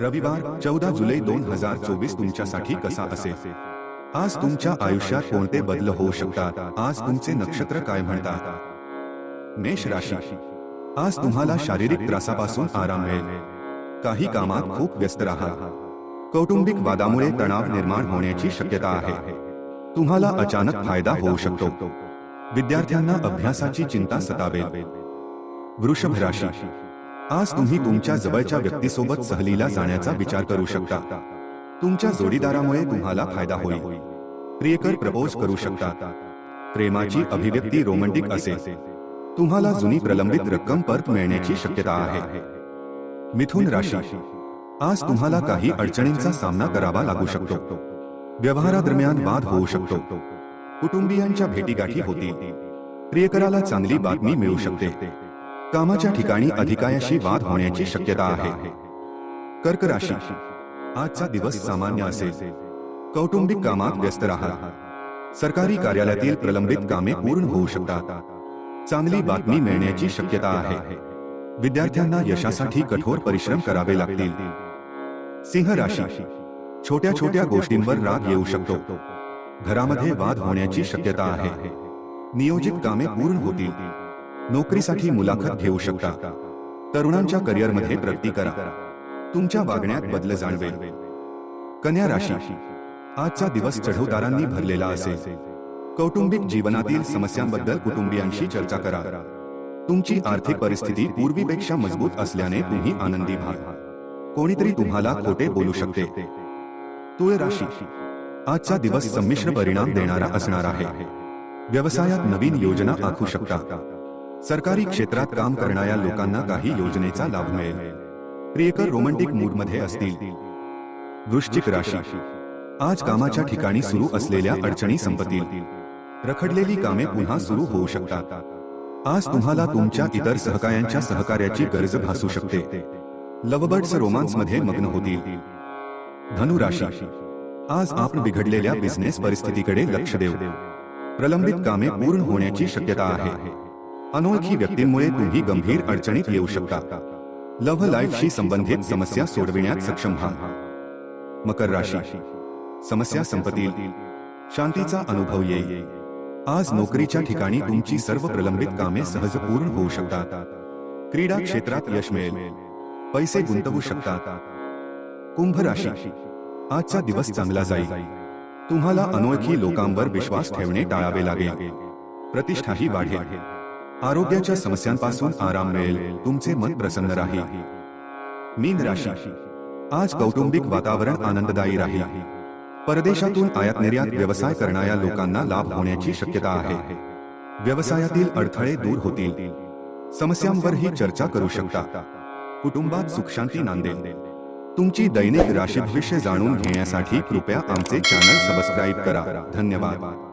रविवार चौदा जुलै दोन हज़ार चोवीस तुमच्यासाठी कसा असेल? आज तुमच्या आयुष्यात कोणते बदल होऊ शकतात? आज तुमचे नक्षत्र काय म्हणतात? मेष राशी. आज तुम्हाला शारीरिक त्रासापासून आराम मिळेल. काही कामात खूप व्यस्त राहा. कौटुंबिक वादामुळे तणाव निर्माण होण्याची शक्यता आहे. तुम्हाला अचानक फ़ायदा होऊ शकतो. विद्यार्थ्यांना अभ्यासाची चिंता सतावेल. वृषभ राशी. आज तुम्ही तुमच्या जवळच्या व्यक्तीसोबत सहलीला जाण्याचा विचार करू शकता. तुमच्या जोडीदारामुळे तुम्हाला फायदा होईल. प्रियकर प्रपोज करू शकता. प्रेमाची अभिव्यक्ती रोमंटिक असेल. तुम्हाला जुनी प्रलंबित रक्कम परत मिळण्याची शक्यता आहे. मिथुन राशी. आज तुम्हाला काही अडचणींचा सामना करावा लागू शकतो. व्यवहारादरम्यान वाद होऊ शकतो. कुटुंबियांच्या भेटीगाठी होतील प्रियकराला चांगली बातमी मिळू शकते. कामाच्या ठिकाणी अधिकायाशी वाद होण्याची शक्यता आहे. कर्क राशी आजचा दिवस सामान्य असेल. कौटुंबिक कामात व्यस्त राहा सरकारी कार्यालयातील प्रलंबित कामे पूर्ण होऊ शकतात. चांगली बातमी मिळण्याची शक्यता आहे. विद्यार्थ्यांना यशासाठी कठोर परिश्रम करावे लागतील. सिंह राशी छोट्या छोट्या गोष्टींवर राग येऊ शकतो. घरामध्ये वाद होण्याची शक्यता आहे. नियोजित कामे पूर्ण होतील. नोकरीसाठी मुलाखत घेऊ शकता. तरुणांच्या करिअरमध्ये प्रगती करा. तुमच्या वागण्यात बदल जाणवेल. कन्या राशी. आजचा दिवस चढउतारांनी भरलेला असेल. कौटुंबिक जीवनातील समस्यांबद्दल कुटुंबियांशी चर्चा करा. तुमची आर्थिक परिस्थिती पूर्वीपेक्षा मजबूत असल्याने तुम्ही आनंदी व्हा कोणीतरी तुम्हाला खोटे बोलू शकते. तुळ राशी. आजचा दिवस संमिश्र परिणाम देणारा असणार आहे. व्यवसायात नवीन योजना आखू शकता. सरकारी क्षेत्रात काम करणाऱ्या लोकांना काही योजनेचा लाभ मिळेल. प्रियकर रोमंटिक मूडमध्ये असतील. वृश्चिक राशी. आज कामाच्या ठिकाणी सुरू असलेल्या अडचणी संपतील. रखडलेली कामे पुन्हा सुरू होऊ शकतात. आज तुम्हाला तुमच्या इतर सहकायांच्या सहकार्याची गरज भासू शकते. लवबर्ड्स रोमांसमध्ये मग्न होतील. धनुराशी. आज आपण बिघडलेल्या बिझनेस परिस्थितीकडे लक्ष देऊ. प्रलंबित कामे पूर्ण होण्याची शक्यता आहे. अनोळखी व्यक्तींमुळे तुम्ही गंभीर अडचणीत येऊ शकता. लव्ह लाईफशी संबंधित समस्या सोडविण्यात सक्षम व्हा. मकर राशी. समस्या संपतील. शांतीचा अनुभव येईल. आज नोकरीच्या ठिकाणी तुमची सर्व प्रलंबित कामे सहज पूर्ण होऊ शकतात. क्रीडा क्षेत्रात यश मिळेल. पैसे गुंतवू शकतात. कुंभ राशी. आजचा दिवस चांगला जाईल. तुम्हाला अनोळखी लोकांवर विश्वास ठेवणे टाळावे लागेल. प्रतिष्ठाही वाढेल. आरोग्याच्या समस्यांपासून आराम मिळेल. तुमचे मन प्रसन्न राहील. मीन राशी. आज कौटुंबिक वातावरण आनंददायी राहील. परदेशातून आयात निर्यात व्यवसाय करणाऱ्या लोकांना लाभ होण्याची शक्यता आहे. व्यवसायातील अडथळे दूर होतील. समस्यांवरही चर्चा करू शकता. कुटुंबात सुखशांती नांदेल. तुमची दैनिक राशी भविष्य जाणून घेण्यासाठी कृपया आमचे चॅनल सबस्क्राईब करा. धन्यवाद.